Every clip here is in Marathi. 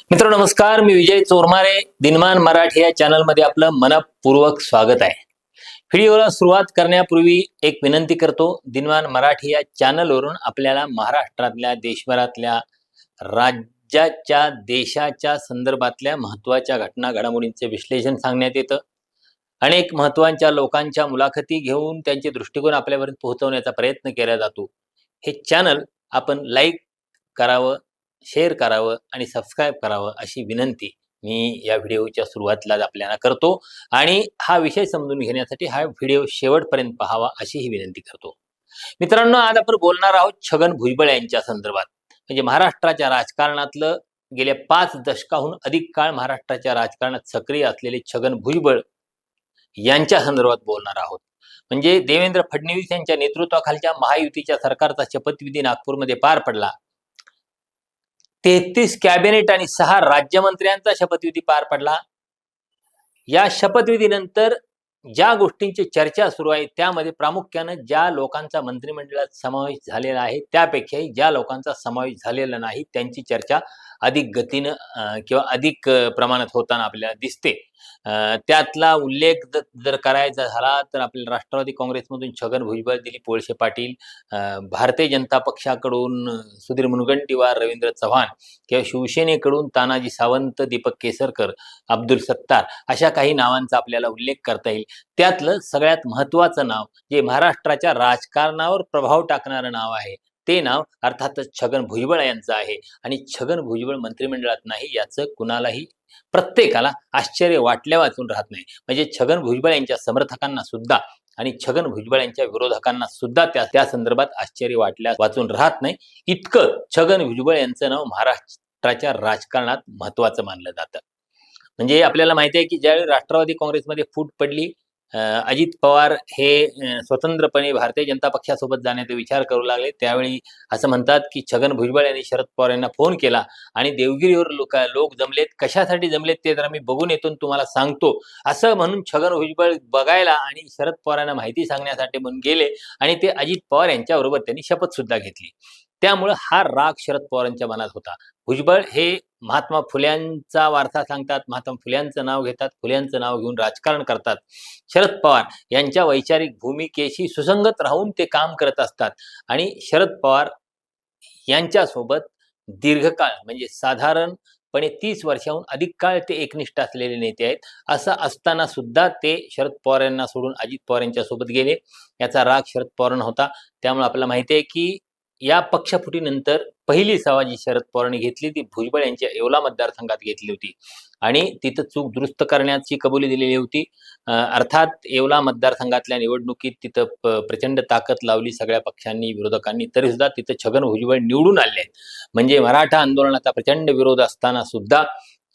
मित्र नमस्कार. मी विजय चोरमारे दिनमान मराठी या चॅनलमध्ये आपलं मनपूर्वक स्वागत आहे. व्हिडिओला सुरुवात करण्यापूर्वी एक विनंती करतो दिनमान मराठी या चॅनलवरून आपल्याला महाराष्ट्रातल्या देशभरातल्या राज्याच्या देशाच्या संदर्भातल्या महत्त्वाच्या घटना घडामोडींचे विश्लेषण सांगण्यात येतं. अनेक महत्त्वाच्या लोकांच्या मुलाखती घेऊन त्यांचे दृष्टिकोन आपल्यापर्यंत पोहोचवण्याचा प्रयत्न केला जातो. हे चॅनल आपण लाईक करावं शेअर करावं आणि सबस्क्राईब करावं अशी विनंती मी या व्हिडिओच्या सुरुवातीला आपल्याला करतो. आणि हा विषय समजून घेण्यासाठी हा व्हिडिओ शेवटपर्यंत पाहावा अशी ही विनंती करतो. मित्रांनो आज आपण बोलणार आहोत छगन भुजबळ यांच्या संदर्भात. म्हणजे महाराष्ट्राच्या राजकारणातलं गेल्या पाच दशकाहून अधिक काळ महाराष्ट्राच्या राजकारणात सक्रिय असलेले छगन भुजबळ यांच्या संदर्भात बोलणार आहोत. म्हणजे देवेंद्र फडणवीस यांच्या नेतृत्वाखालच्या महायुतीच्या सरकारचा शपथविधी नागपूरमध्ये पार पडला. तेहतीस कॅबिनेट आणि सहा राज्यमंत्र्यांचा शपथविधी पार पडला. या शपथविधीनंतर ज्या गोष्टींची चर्चा सुरू आहे त्यामध्ये प्रामुख्यानं ज्या लोकांचा मंत्रिमंडळात समावेश झालेला आहे त्यापेक्षाही ज्या लोकांचा समावेश झालेला नाही त्यांची चर्चा अधिक गतीनं किंवा अधिक प्रमाणात होताना आपल्याला दिसते. त्यातला उल्लेख जर करायचा झाला तर आपल्याला राष्ट्रवादी काँग्रेसमधून छगन भुजबळ दिलीप वळसे पाटील अं, भारतीय जनता पक्षाकडून सुधीर मुनगंटीवार रवींद्र चव्हाण किंवा शिवसेनेकडून तानाजी सावंत दीपक केसरकर अब्दुल सत्तार अशा काही नावांचा आपल्याला उल्लेख करता येईल. त्यातलं सगळ्यात महत्वाचं नाव जे महाराष्ट्राच्या राजकारणावर प्रभाव टाकणारं नाव आहे ते नाव अर्थातच छगन भुजबळ यांचं आहे. आणि छगन भुजबळ मंत्रिमंडळात नाही याचं कुणालाही प्रत्येकाला आश्चर्य वाटल्या वाचून राहत नाही. म्हणजे छगन भुजबळ यांच्या समर्थकांना सुद्धा आणि छगन भुजबळ यांच्या विरोधकांना सुद्धा त्या त्या संदर्भात आश्चर्य वाटल्या वाचून राहत नाही. इतकं छगन भुजबळ यांचं नाव महाराष्ट्राच्या राजकारणात महत्वाचं मानलं जातं. म्हणजे आपल्याला माहिती आहे की ज्यावेळी राष्ट्रवादी काँग्रेसमध्ये फूट पडली अजित पवार हे स्वतंत्रपणे भारतीय जनता पक्षासोबत जाण्याचा विचार करू लागले. त्यावेळी असं म्हणतात की छगन भुजबळ यांनी शरद पवार यांना फोन केला आणि देवगिरीवर लोक लोक जमलेत. कशासाठी जमलेत ते जर मी बघून येतो तुम्हाला सांगतो. असं म्हणून छगन भुजबळ बघायला आणि शरद पवारांना माहिती सांगण्यासाठी म्हणून गेले आणि ते अजित पवार यांच्याबरोबर त्यांनी शपथ सुद्धा घेतली. त्यामुळं हा राग शरद पवारांच्या मनात होता. भुजबळ हे महात्मा फुल्यांचा वारसा सांगतात महात्मा फुल्यांचं नाव घेतात फुल्यांचं नाव घेऊन राजकारण करतात. शरद पवार यांच्या वैचारिक भूमिकेशी सुसंगत राहून ते काम करत असतात. आणि शरद पवार यांच्यासोबत दीर्घकाळ म्हणजे साधारणपणे तीस वर्षाहून अधिक काळ ते एकनिष्ठ असलेले नेते आहेत. असं असताना सुद्धा ते शरद पवार यांना सोडून अजित पवार यांच्यासोबत गेले. याचा राग शरद पवारांना होता. त्यामुळे आपल्याला माहिती आहे की या पक्षफुटीनंतर पहिली सभा जी शरद पवारांनी घेतली ती. भुजबळ यांच्या येवला मतदारसंघात घेतली होती. आणि तिथं चूक दुरुस्त करण्याची कबुली दिलेली होती. अर्थात येवला मतदारसंघातल्या निवडणुकीत तिथं प्रचंड ताकद लावली सगळ्या पक्षांनी विरोधकांनी. तरी सुद्धा तिथं छगन भुजबळ निवडून आले. आहेत म्हणजे मराठा आंदोलनाचा प्रचंड विरोध असताना सुद्धा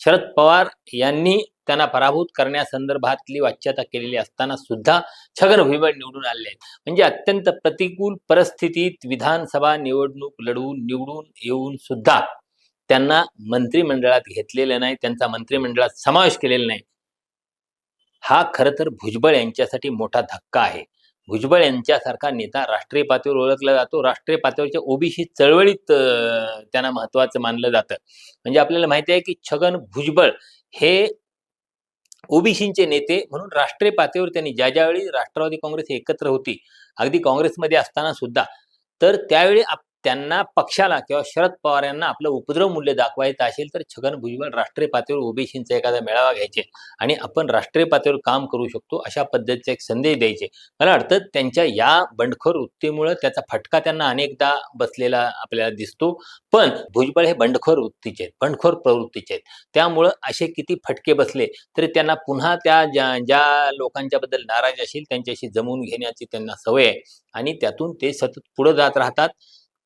शरद पवार यांनी त्यांना पराभूत करण्यासंदर्भातली वाच्यता केलेली असताना सुद्धा छगन भुजबळ निवडून आले आहेत. म्हणजे अत्यंत प्रतिकूल परिस्थितीत विधानसभा निवडणूक लढवून निवडून येऊन सुद्धा त्यांना मंत्रिमंडळात घेतलेलं नाही त्यांचा मंत्रिमंडळात समावेश केलेला नाही. हा खर तर भुजबळ यांच्यासाठी मोठा धक्का आहे. भुजबळ यांच्यासारखा नेता राष्ट्रीय पातळीवर ओळखला जातो. राष्ट्रीय पातळीवरच्या ओबीसी चळवळीत त्यांना महत्वाचं मानलं जातं. म्हणजे आपल्याला माहिती आहे की छगन भुजबळ हे ओबीसीचे नेते म्हणून राष्ट्रीय पातळीवर त्यांनी ज्या ज्यावेळी राष्ट्रवादी काँग्रेस एकत्र होती अगदी काँग्रेसमध्ये असताना सुद्धा तर त्यावेळी आप- त्यांना पक्षाला किंवा शरद पवार यांना आपलं उपद्रव मूल्य दाखवायचं असेल तर छगन भुजबळ राष्ट्रीय पातळीवर ओबीसींचा एखादा मेळावा घ्यायचे आणि आपण राष्ट्रीय पातळीवर काम करू शकतो अशा पद्धतीचा एक संदेश द्यायचे. मला वाटतं त्यांच्या या बंडखोर वृत्तीमुळे त्याचा फटका त्यांना अनेकदा बसलेला आपल्याला दिसतो. पण भुजबळ हे बंडखोर वृत्तीचे आहेत बंडखोर प्रवृत्तीचे आहेत. त्यामुळं असे किती फटके बसले तरी त्यांना पुन्हा त्या ज्या ज्या लोकांच्या बद्दल नाराज असेल त्यांच्याशी जमवून घेण्याची त्यांना सवय आहे. आणि त्यातून ते सतत पुढे जात राहतात.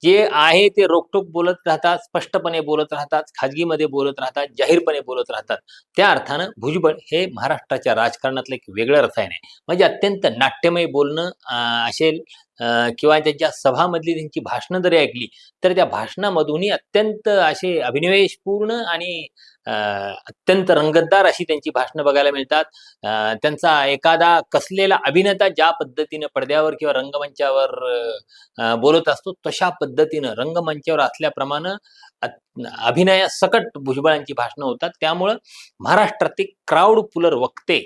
जे आहे ते रोकटोक बोलत राहतात स्पष्टपणे बोलत राहतात खाजगीमध्ये बोलत राहतात जाहीरपणे बोलत राहतात. त्या अर्थानं भुजबळ हे महाराष्ट्राच्या राजकारणातलं एक वेगळं रसायन आहे. म्हणजे अत्यंत नाट्यमय बोलणं अं, असेल अं, किंवा त्यांच्या सभामधली त्यांची भाषणं जरी ऐकली तर त्या भाषणामधूनही अत्यंत असे अभिनिवेशपूर्ण आणि अत्यंत रंगतदार अशी त्यांची भाषणं बघायला मिळतात. त्यांचा एखादा कसलेला अभिनेता ज्या पद्धतीनं पडद्यावर किंवा रंगमंचावर बोलत असतो तशा पद्धतीनं रंगमंचावर असल्याप्रमाणे अभिनयासकट भुजबळांची भाषणं होतात. त्यामुळं महाराष्ट्रातील क्राऊड पुलर वक्ते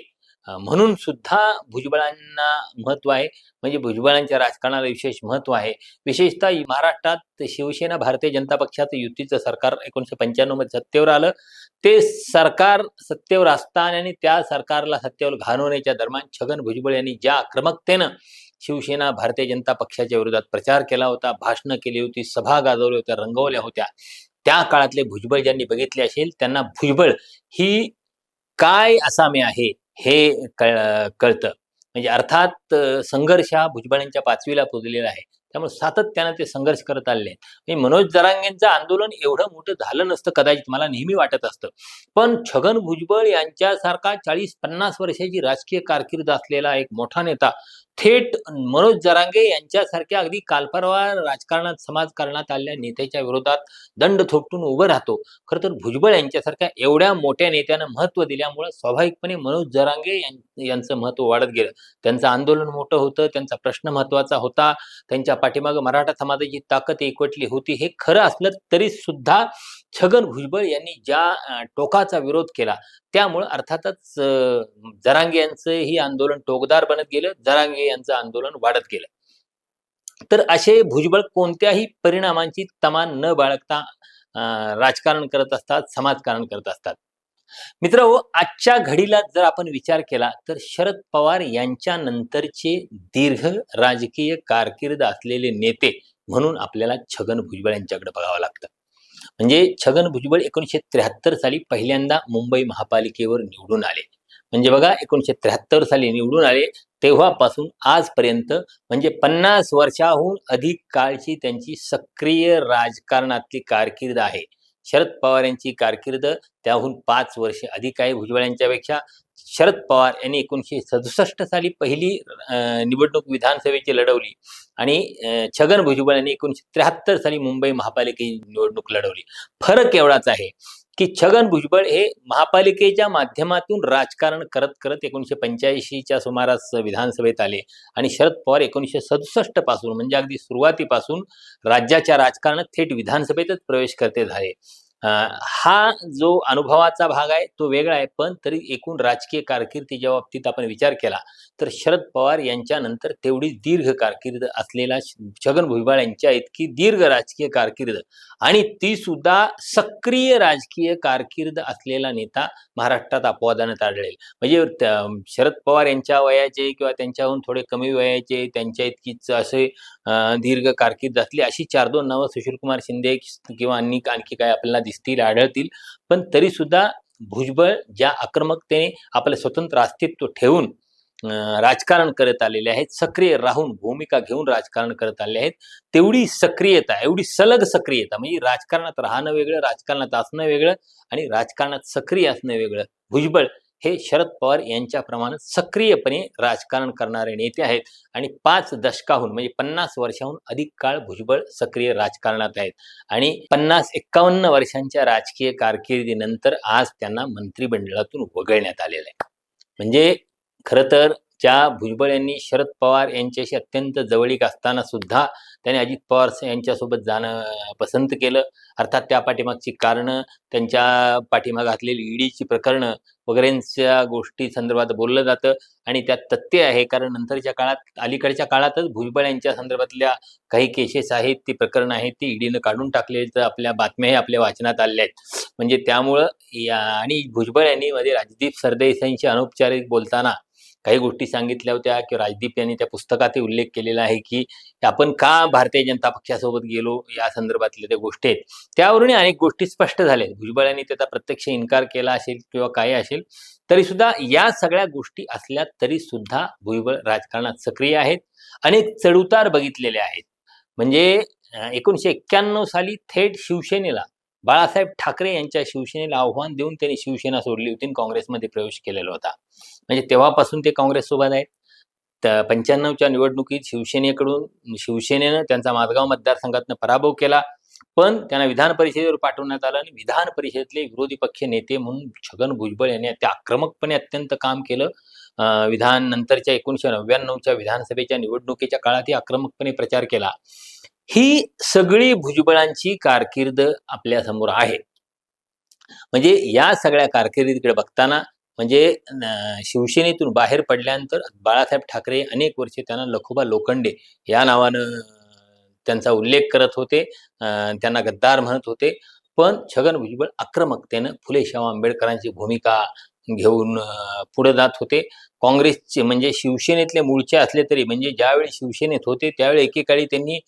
म्हणून सुद्धा भुजबळांना महत्त्व आहे. म्हणजे भुजबळांच्या राजकारणाला विशेष महत्त्व आहे. विशेषतः महाराष्ट्रात शिवसेना भारतीय जनता पक्षाचं युतीचं सरकार एकोणीशे पंच्याण्णवमध्ये सत्तेवर आलं. ते सरकार सत्तेवर असताना आणि त्या सरकारला सत्तेवर घालवण्याच्या दरम्यान छगन भुजबळ यांनी ज्या आक्रमकतेनं शिवसेना भारतीय जनता पक्षाच्या विरोधात प्रचार केला होता भाषणं केली होती सभा गाजवल्या होत्या रंगवल्या होत्या त्या काळातले भुजबळ ज्यांनी बघितले असेल त्यांना भुजबळ ही काय असामी आहे? हे कळ कळतं. म्हणजे अर्थात संघर्ष हा भुजबळांच्या पाचवीला पोचलेला आहे. त्यामुळे सातत्यानं ते संघर्ष करत आलेले आहेत. मनोज जरांगेंचं आंदोलन एवढं मोठं झालं नसतं कदाचित मला नेहमी वाटत असतं. पण छगन भुजबळ यांच्यासारखा चाळीस पन्नास वर्षाची राजकीय कारकीर्द असलेला एक मोठा नेता थेट मनोज जरांगे यांच्यासारख्या अगदी कालपरवा राजकारणात समाजकारणात आलेल्या नेत्याच्या विरोधात दंड थोपटून उभं राहतो. खरं तर भुजबळ यांच्यासारख्या एवढ्या मोठ्या नेत्यानं महत्त्व दिल्यामुळं स्वाभाविकपणे मनोज जरांगे यां- यांचं महत्त्व वाढत गेलं. त्यांचं आंदोलन मोठं होतं त्यांचा प्रश्न महत्त्वाचा होता त्यांच्या पाठीमागं मराठा समाजाची ताकद एकवटली होती हे खरं असलं तरी सुद्धा छगन भुजबळ यांनी ज्या टोकाचा विरोध केला त्यामुळं अर्थातच जरांगे यांचं ही आंदोलन टोकदार बनत गेलं जरांगे यांचं आंदोलन वाढत गेलं. तर असे भुजबळ कोणत्याही परिणामांची तमान न बाळगता अं, राजकारण करत असतात समाजकारण करत असतात. मित्र आजच्या घडीला जर आपण विचार केला तर शरद पवार यांच्या नंतरचे दीर्घ राजकीय कारकीर्द असलेले नेते म्हणून आपल्याला छगन भुजबळ यांच्याकडे बघावं लागतं. म्हणजे छगन भुजबळ एकोणीशे त्र्याहत्तर साली पहिल्यांदा मुंबई महापालिकेवर निवडून आले. म्हणजे बघा एकोणीशे त्र्याहत्तर साली निवडून आले तेव्हापासून आजपर्यंत म्हणजे पन्नास वर्षाहून अधिक काळची त्यांची सक्रिय राजकारणातली कारकीर्द आहे. शरद पवार यांची कारकीर्द त्याहून पाच वर्ष अधिक आहे भुजबळ यांच्यापेक्षा शरद पवार यांनी एकोणीसशे सदुसष्ट साली पहिली निवडणूक विधानसभेची लढवली. आणि छगन भुजबळ यांनी एकोणीसशे त्र्याहत्तर साली मुंबई महापालिकेची निवडणूक लढवली. फरक एवढाच आहे. की छगन भुजबळ हे महापालिकेच्या माध्यमातून राजकारण करत करत एकोणीसशे पंच्याऐंशीच्या सुमारास विधानसभेत आले. आणि शरद पवार एकोणीसशे सदुसष्टपासून म्हणजे अगदी सुरुवातीपासून राज्याच्या राजकारणात थेट विधानसभेतच प्रवेश करते झाले. हा जो अनुभवाचा भाग आहे तो वेगळा आहे पण तरी एकूण राजकीय कारकिर्दीच्या बाबतीत आपण विचार केला तर शरद पवार यांच्यानंतर तेवढी दीर्घ कारकीर्द असलेला छगन भुजबळ यांच्या इतकी दीर्घ राजकीय कारकीर्द. आणि ती सुद्धा सक्रिय राजकीय कारकीर्द असलेला नेता महाराष्ट्रात अपवादानं आढळेल म्हणजे शरद पवार यांच्या वयाचे किंवा त्यांच्याहून थोडे कमी वयाचे त्यांच्या इतकीच असे दीर्घ कारकीर्द असली अशी चार दोन नावं सुशीलकुमार शिंदे किंवा अन्य आणखी काय आपल्याला दिसतील आढळतील. पण तरी सुद्धा भुजबळ ज्या आक्रमकतेने आपलं स्वतंत्र अस्तित्व ठेवून राजकारण करत आलेले आहेत सक्रिय राहून भूमिका घेऊन राजकारण करत आले आहेत. तेवढी सक्रियता एवढी सलग सक्रियता म्हणजे राजकारणात राहणं वेगळं राजकारणात असणं वेगळं आणि राजकारणात सक्रिय असणं वेगळं. भुजबळ हे शरद पवार यांच्याप्रमाणे सक्रियपणे राजकारण करणारे नेते आहेत आणि पाच दशकाहून म्हणजे पन्नास वर्षाहून अधिक काळ भुजबळ सक्रिय राजकारणात आहेत. आणि पन्नास एक्कावन्न वर्षांच्या राजकीय कारकिर्दीनंतर आज त्यांना मंत्रिमंडळातून वगळण्यात आलेलं आहे. म्हणजे खरं तर ज्या भुजबळ यांनी शरद पवार यांच्याशी अत्यंत जवळीक असताना सुद्धा त्यांनी अजित पवार यांच्यासोबत जाणं पसंत केलं. अर्थात त्या पाठीमागची कारणं त्यांच्या पाठीमाग घातलेली ईडीची प्रकरणं वगैरेंच्या गोष्टी संदर्भात बोललं जातं आणि त्यात तथ्य आहे कारण नंतरच्या काळात अलीकडच्या काळातच भुजबळ यांच्या संदर्भातल्या काही केसेस आहेत ती प्रकरणं आहेत ती ईडीनं काढून टाकलेली तर आपल्या बातम्याही आपल्या वाचनात आलेल्या आहेत. म्हणजे त्यामुळं या आणि भुजबळ यांनी मध्ये राजदीप सरदेसाईंशी अनौपचारिक बोलताना काही गोष्टी सांगितल्या होत्या किंवा राजदीप यांनी त्या पुस्तकातही उल्लेख केलेला आहे की आपण का भारतीय जनता पक्षासोबत गेलो या संदर्भातल्या त्या गोष्टी आहेत त्यावरून अनेक गोष्टी स्पष्ट झाल्या. भुजबळ यांनी त्याचा प्रत्यक्ष इन्कार केला असेल किंवा काय असेल तरी सुद्धा या सगळ्या गोष्टी असल्या तरी सुद्धा भुजबळ राजकारणात सक्रिय आहेत अनेक चढउतार बघितलेले आहेत. म्हणजे एकोणीशे एक्क्याण्णव साली थेट शिवसेनेला बाळासाहेब ठाकरे यांच्या शिवसेनेला आव्हान देऊन त्यांनी शिवसेना सोडली होती आणि काँग्रेसमध्ये प्रवेश केलेला होता. म्हणजे तेव्हापासून ते काँग्रेस सोबत आहेत. तर पंच्याण्णवच्या निवडणुकीत शिवसेनेकडून शिवसेनेनं त्यांचा माझगाव मतदारसंघातनं पराभव केला. पण त्यांना विधान परिषदेवर पाठवण्यात आलं आणि विधान परिषदेतले विरोधी पक्ष नेते म्हणून छगन भुजबळ यांनी ते आक्रमकपणे अत्यंत काम केलं. अं, विधान नंतरच्या एकोणीशे नव्याण्णवच्या विधानसभेच्या निवडणुकीच्या काळात आक्रमकपणे प्रचार केला. ही सगळी भुजबळांची कारकीर्द आपल्यासमोर आहे. म्हणजे या सगळ्या कारकिर्दीकडे बघताना म्हणजे शिवसेनेतून बाहेर पडल्यानंतर बाळासाहेब ठाकरे अनेक वर्षे त्यांना लखोबा लोखंडे या नावानं त्यांचा उल्लेख करत होते अं, त्यांना गद्दार म्हणत होते. पण छगन भुजबळ आक्रमकतेनं फुले शाह आंबेडकरांची भूमिका घेऊन पुढे जात होते. काँग्रेसचे म्हणजे शिवसेनेतले मूळचे असले तरी म्हणजे ज्यावेळी शिवसेनेत होते त्यावेळी एकेकाळी त्यांनी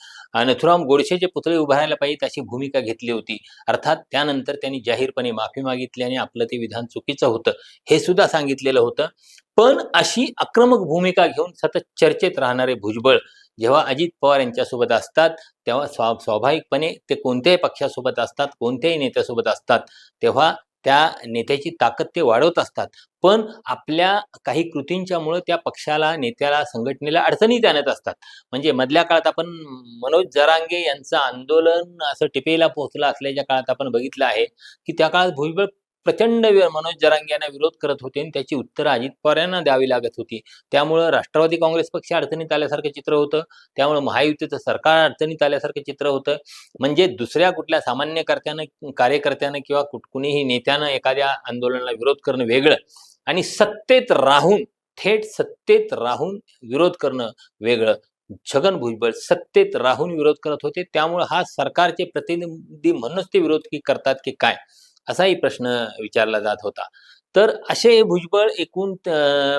नथुराम गोडसेचे पुतळे उभारायला पाहिजेत अशी भूमिका घेतली होती. अर्थात त्यानंतर त्यांनी जाहीरपणे माफी मागितली आणि आपलं ते विधान चुकीचं होतं हे सुद्धा सांगितलेलं होतं. पण अशी आक्रमक भूमिका घेऊन सतत चर्चेत राहणारे भुजबळ जेव्हा अजित पवार यांच्यासोबत असतात तेव्हा स्वा स्वाभाविकपणे ते कोणत्याही पक्षासोबत असतात कोणत्याही नेत्यासोबत असतात तेव्हा त्या नेत्याची ताकद ते वाढवत असतात. पण आपल्या काही कृतींच्यामुळे त्या पक्षाला नेत्याला संघटनेला अडचणीत आणत असतात. म्हणजे मधल्या काळात आपण मनोज जरांगे यांचं आंदोलन असं टिपेला पोहोचलं असल्याच्या काळात आपण बघितलं आहे की त्या काळात भुजबळ प्रचंड वेळ मनोज जरांगे यांना विरोध करत होते आणि त्याची उत्तरं अजित पवार यांना द्यावी लागत होती. त्यामुळं राष्ट्रवादी काँग्रेस पक्ष अडचणीत आल्यासारखं चित्र होतं. त्यामुळे महायुतीचं सरकार अडचणीत आल्यासारखं चित्र होतं. म्हणजे दुसऱ्या कुठल्या सामान्यकर्त्यानं कार्यकर्त्यानं किंवा कुठ- कुणीही नेत्यानं एखाद्या आंदोलनाला विरोध करणं वेगळं. आणि सत्तेत राहून थेट सत्तेत राहून विरोध करणं वेगळं. छगन भुजबळ सत्तेत राहून विरोध करत होते. त्यामुळे हा सरकारचे प्रतिनिधी म्हणूनच ते विरोध की करतात की काय? असाही प्रश्न विचारला जात होता. तर असे भुजबळ एकूण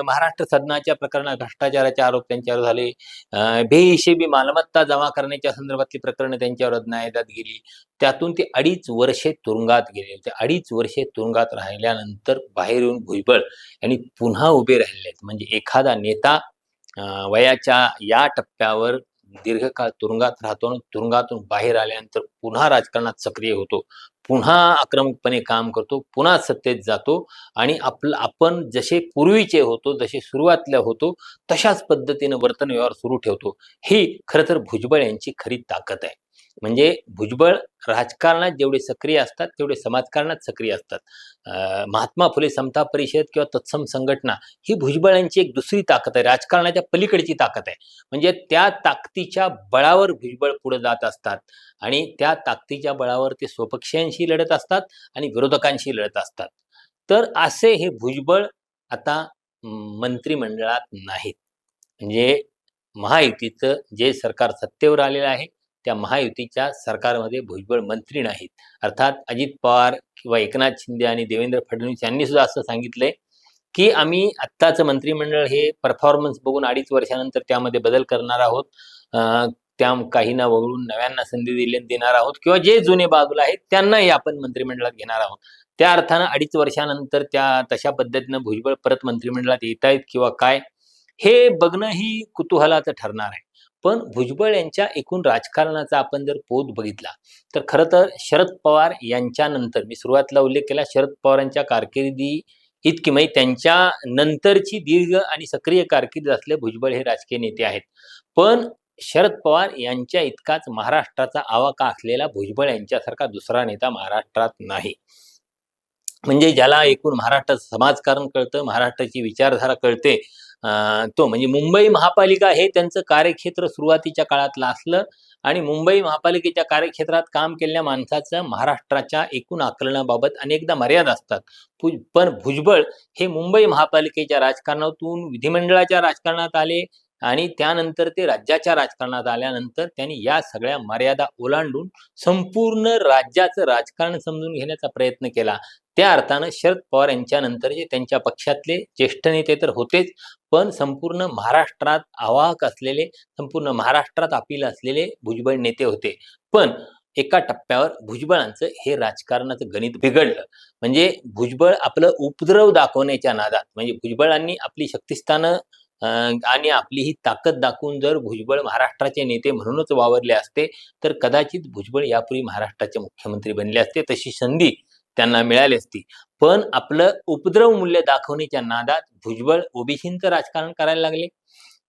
महाराष्ट्र सदनाच्या प्रकरणात भ्रष्टाचाराचे आरोप त्यांच्यावर झाले. बेहिशेबी मालमत्ता जमा करण्याच्या संदर्भातली प्रकरणं त्यांच्यावर न्यायालयात गेली. त्यातून ते अडीच वर्षे तुरुंगात गेले. ते अडीच वर्षे तुरुंगात राहिल्यानंतर बाहेर येऊन भुजबळ यांनी पुन्हा उभे राहिले. आहेत म्हणजे एखादा नेता वयाच्या या टप्प्यावर दीर्घकाळ तुरुंगात राहतो आणि तुरुंगातून बाहेर आल्यानंतर पुन्हा राजकारणात सक्रिय होतो. पुन्हा आक्रमकपणे काम करतो पुन्हा सत्तेत जातो आणि आपलं आपण जसे पूर्वीचे होतो जसे सुरुवातीला होतो तशाच पद्धतीनं वर्तन व्यवहार सुरू ठेवतो. ही खरं तर भुजबळ यांची खरी ताकद आहे. म्हणजे भुजबळ राजकारणात जेवढे सक्रिय असतात तेवढे समाजकारणात सक्रिय असतात. महात्मा फुले समता परिषद किंवा तत्सम संघटना ही भुजबळांची एक दुसरी ताकद आहे. राजकारणाच्या पलीकडची ताकद आहे. म्हणजे त्या ताकदीच्या बळावर भुजबळ पुढे जात असतात आणि त्या ताकदीच्या बळावर ते स्वपक्षीयांशी लढत असतात आणि विरोधकांशी लढत असतात. तर असे हे भुजबळ आता मंत्रिमंडळात नाहीत. म्हणजे महायुतीचं जे सरकार सत्तेवर आलेलं आहे त्या महायुतीच्या सरकारमध्ये भुजबळ मंत्री नाहीत. अर्थात अजित पवार किंवा एकनाथ शिंदे आणि देवेंद्र फडणवीस यांनी सुद्धा असं सांगितलंय की आम्ही आत्ताचं मंत्रिमंडळ हे परफॉर्मन्स बघून अडीच वर्षानंतर त्यामध्ये बदल करणार आहोत. अं, त्या काहींना वगळून नव्यांना संधी दिले देणार आहोत किंवा जे जुने बाजूला आहेत त्यांनाही आपण मंत्रिमंडळात घेणार आहोत. त्या अर्थानं अडीच वर्षानंतर त्या तशा पद्धतीनं भुजबळ परत मंत्रिमंडळात येत आहेत किंवा काय हे बघणं ही कुतूहलाचं ठरणार आहे. पण भुजबळ यांच्या एकूण राजकारणाचा आपण जर पोत बघितला तर खरं तर शरद पवार यांच्यानंतर मी सुरुवातीला उल्लेख केला शरद पवारांच्या कारकिर्दी इतकी म्हणजे त्यांच्या नंतरची दीर्घ आणि सक्रिय कारकीर्द असले भुजबळ हे राजकीय नेते आहेत. पण शरद पवार यांच्या इतकाच महाराष्ट्राचा आवाका असलेला भुजबळ यांच्यासारखा दुसरा नेता महाराष्ट्रात नाही. म्हणजे ज्याला एकूण महाराष्ट्राचं समाजकारण कळतं महाराष्ट्राची विचारधारा कळते तो म्हणजे मुंबई महापालिका हे त्यांचं कार्यक्षेत्र सुरुवातीच्या काळातलं असलं आणि मुंबई महापालिकेच्या कार्यक्षेत्रात काम केलेल्या माणसाचं महाराष्ट्राच्या एकूण आकलनाबाबत अनेकदा मर्यादा असतात. पण भुजबळ हे मुंबई महापालिकेच्या राजकारणातून विधिमंडळाच्या राजकारणात आले आणि त्यानंतर ते राज्याच्या राजकारणात आल्यानंतर त्यांनी या सगळ्या मर्यादा ओलांडून संपूर्ण राज्याचं राजकारण समजून घेण्याचा प्रयत्न केला. त्या अर्थानं शरद पवार यांच्यानंतर जे त्यांच्या पक्षातले ज्येष्ठ नेते तर होतेच पण संपूर्ण महाराष्ट्रात आवाहक असलेले संपूर्ण महाराष्ट्रात अपील असलेले भुजबळ नेते होते. पण एका टप्प्यावर भुजबळांचं हे राजकारणाचं गणित बिघडलं. म्हणजे भुजबळ आपलं उपद्रव दाखवण्याच्या नादात म्हणजे भुजबळांनी आपली शक्तिस्थानं आणि आपली ही ताकद दाखवून जर भुजबळ महाराष्ट्राचे नेते म्हणूनच वावरले असते तर कदाचित भुजबळ यापूर्वी महाराष्ट्राचे मुख्यमंत्री बनले असते तशी संधी त्यांना मिळाली असती. पण आपलं उपद्रव मूल्य दाखवण्याच्या नादात भुजबळ ओबीसींचं राजकारण करायला लागले.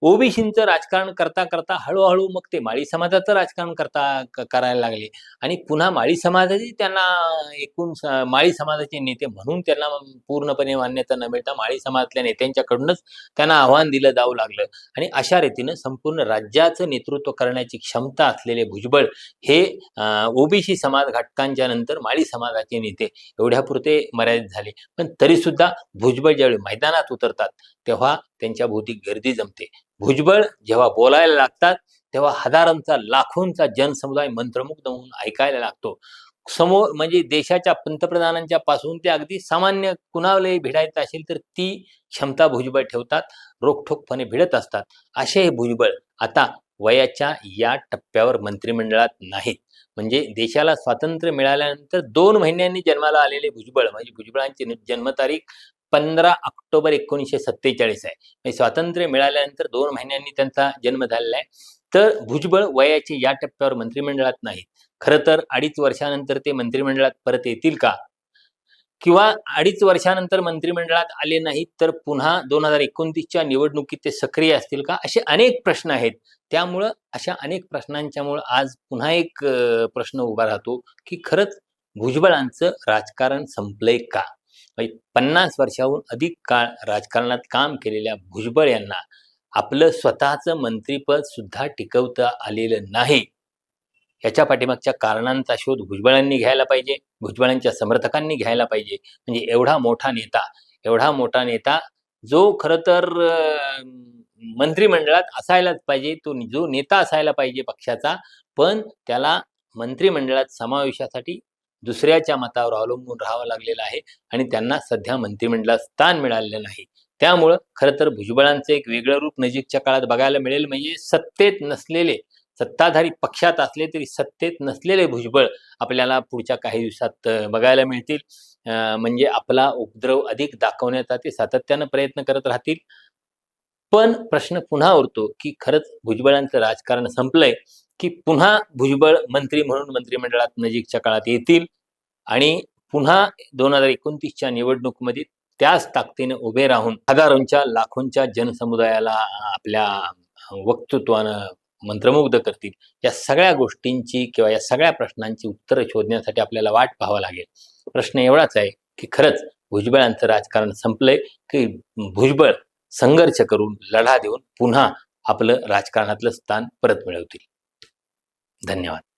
ओबीसींचं राजकारण करता करता हळूहळू मग ते माळी समाजाचं राजकारण करता करायला लागले. आणि पुन्हा माळी समाजाची त्यांना एकूण माळी समाजाचे नेते म्हणून त्यांना पूर्णपणे मान्यता न मिळता माळी समाजातल्या नेत्यांच्याकडूनच त्यांना आव्हान दिलं जाऊ लागलं. आणि अशा रीतीनं संपूर्ण राज्याचं नेतृत्व करण्याची क्षमता असलेले भुजबळ हे ओबीसी समाज घटकांच्या नंतर माळी समाजाचे नेते एवढ्यापुरते मर्यादित झाले. पण तरी सुद्धा भुजबळ ज्यावेळी मैदानात उतरतात तेव्हा त्यांच्या भोवती गर्दी जमते. भुजबळ जेव्हा बोलायला लागतात तेव्हा हजारांचा लाखोंचा जनसमुदाय मंत्रमुग्ध होऊन ऐकायला लागतो. समोर म्हणजे देशाच्या पंतप्रधानांच्या पासून ते अगदी सामान्य कुणालाही भिडायचं असेल तर ती क्षमता भुजबळ ठेवतात रोखठोकपणे भिडत असतात. असे हे भुजबळ आता वयाच्या या टप्प्यावर मंत्रिमंडळात नाहीत. म्हणजे देशाला स्वातंत्र्य मिळाल्यानंतर दोन महिन्यांनी जन्माला आलेले भुजबळ म्हणजे भुजबळांची जन्मतारीख पंधरा ऑक्टोबर एकोणीसशे सत्तेचाळीस आहे. म्हणजे स्वातंत्र्य मिळाल्यानंतर दोन महिन्यांनी त्यांचा जन्म झालेला आहे. तर भुजबळ वयाचे या टप्प्यावर मंत्रिमंडळात नाहीत खरं तर अडीच वर्षानंतर ते मंत्रिमंडळात परत येतील का? किंवा अडीच वर्षानंतर मंत्रिमंडळात आले नाहीत तर पुन्हा दोन हजार एकोणतीसच्या निवडणुकीत ते सक्रिय असतील का? असे अनेक प्रश्न आहेत. त्यामुळं अशा अनेक प्रश्नांच्यामुळं आज पुन्हा एक प्रश्न उभा राहतो की खरंच भुजबळांचं राजकारण संपलंय का? म्हणजे पन्नास वर्षाहून अधिक काळ राजकारणात काम केलेल्या भुजबळ यांना आपलं स्वतःचं मंत्रीपद सुद्धा टिकवता आलेलं नाही. याच्या पाठीमागच्या कारणांचा शोध भुजबळांनी घ्यायला पाहिजे भुजबळांच्या समर्थकांनी घ्यायला पाहिजे. म्हणजे एवढा मोठा नेता एवढा मोठा नेता जो खरं तर मंत्रिमंडळात असायलाच पाहिजे तो जो नेता असायला पाहिजे पक्षाचा पण त्याला मंत्रिमंडळात समावेशासाठी दुसऱ्याच्या मतावर अवलंबून राहावं लागलेलं आहे आणि त्यांना सध्या मंत्रिमंडळात स्थान मिळालेलं नाही. त्यामुळं खरं तर भुजबळांचं एक वेगळं रूप नजीकच्या काळात बघायला मिळेल म्हणजे सत्तेत नसलेले सत्ताधारी पक्षात असले तरी सत्तेत नसलेले भुजबळ आपल्याला पुढच्या काही दिवसात बघायला मिळतील. अं, म्हणजे आपला उपद्रव अधिक दाखवण्याचा ते सातत्यानं प्रयत्न करत राहतील. पण प्रश्न पुन्हा उरतो की खरंच भुजबळांचं राजकारण संपलंय की पुन्हा भुजबळ मंत्री म्हणून मंत्रिमंडळात नजीकच्या काळात येतील आणि पुन्हा दोन हजार एकोणतीसच्या निवडणुकीमध्ये त्याच ताकदीने उभे राहून हजारोंच्या लाखोंच्या जनसमुदायाला आपल्या वक्तृत्वानं मंत्रमुग्ध करतील. या सगळ्या गोष्टींची किंवा या सगळ्या प्रश्नांची उत्तरं शोधण्यासाठी आपल्याला वाट पाहावं लागेल. प्रश्न एवढाच आहे की खरंच भुजबळांचं राजकारण संपलंय की भुजबळ संघर्ष करून लढा देऊन पुन्हा आपलं राजकारणातलं स्थान परत मिळवतील. धन्यवाद.